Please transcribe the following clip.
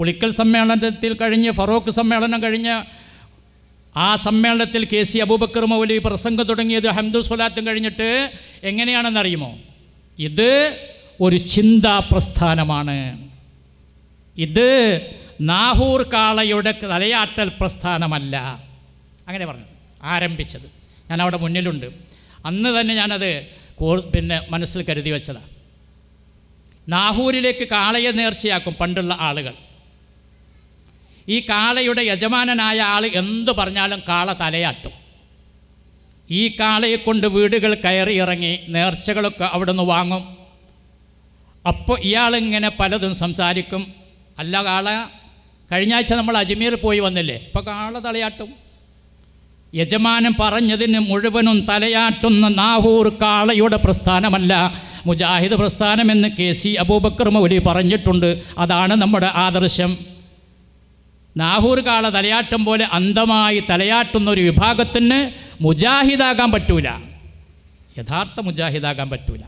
പുളിക്കൽ സമ്മേളനത്തിൽ കഴിഞ്ഞ് ഫറോക്ക് സമ്മേളനം കഴിഞ്ഞ് ആ സമ്മേളനത്തിൽ കെ സി അബൂബക്കർ മൗലി പ്രസംഗം തുടങ്ങിയത് ഹംദു സ്വലാത്തും കഴിഞ്ഞിട്ട് എങ്ങനെയാണെന്നറിയുമോ? ഇത് ഒരു ചിന്താ പ്രസ്ഥാനമാണ് ഇത് നാഹൂർ കാളയുടെ തലയാട്ടൽ പ്രസ്ഥാനമല്ല. അങ്ങനെ പറഞ്ഞു ആരംഭിച്ചത്. ഞാൻ അവിടെ മുന്നിലുണ്ട്. അന്ന് തന്നെ ഞാനത് പിന്നെ മനസ്സിൽ കരുതി വെച്ചതാണ് നാഹൂരിലേക്ക് കാളയെ നേർച്ചയാക്കും പണ്ടുള്ള ആളുകൾ. ഈ കാളയുടെ യജമാനനായ ആൾ എന്തു പറഞ്ഞാലും കാള തലയാട്ടും. ഈ കാളയെ കൊണ്ട് വീടുകൾ കയറി ഇറങ്ങി നേർച്ചകളൊക്കെ അവിടെ നിന്ന് വാങ്ങും. അപ്പോൾ ഇയാളിങ്ങനെ പലതും സംസാരിക്കും. അല്ല കാള കഴിഞ്ഞ ആഴ്ച നമ്മൾ അജ്മീർ പോയി വന്നില്ലേ? ഇപ്പോൾ കാള തലയാട്ടും. യജമാനൻ പറഞ്ഞതിന് മുഴുവനും തലയാട്ടുന്ന നാഹൂർ കാളയുടെ പ്രസ്ഥാനമല്ല മുജാഹിദ് പ്രസ്ഥാനമെന്ന് കെ സി അബൂബക്കർ മൗലി പറഞ്ഞിട്ടുണ്ട്. അതാണ് നമ്മുടെ ആദർശം. നാഹൂർ കാള തലയാട്ടം പോലെ അന്ധമായി തലയാട്ടുന്ന ഒരു വിഭാഗത്തിന് മുജാഹിദാകാൻ പറ്റൂല. യഥാർത്ഥ മുജാഹിദാകാൻ പറ്റൂല.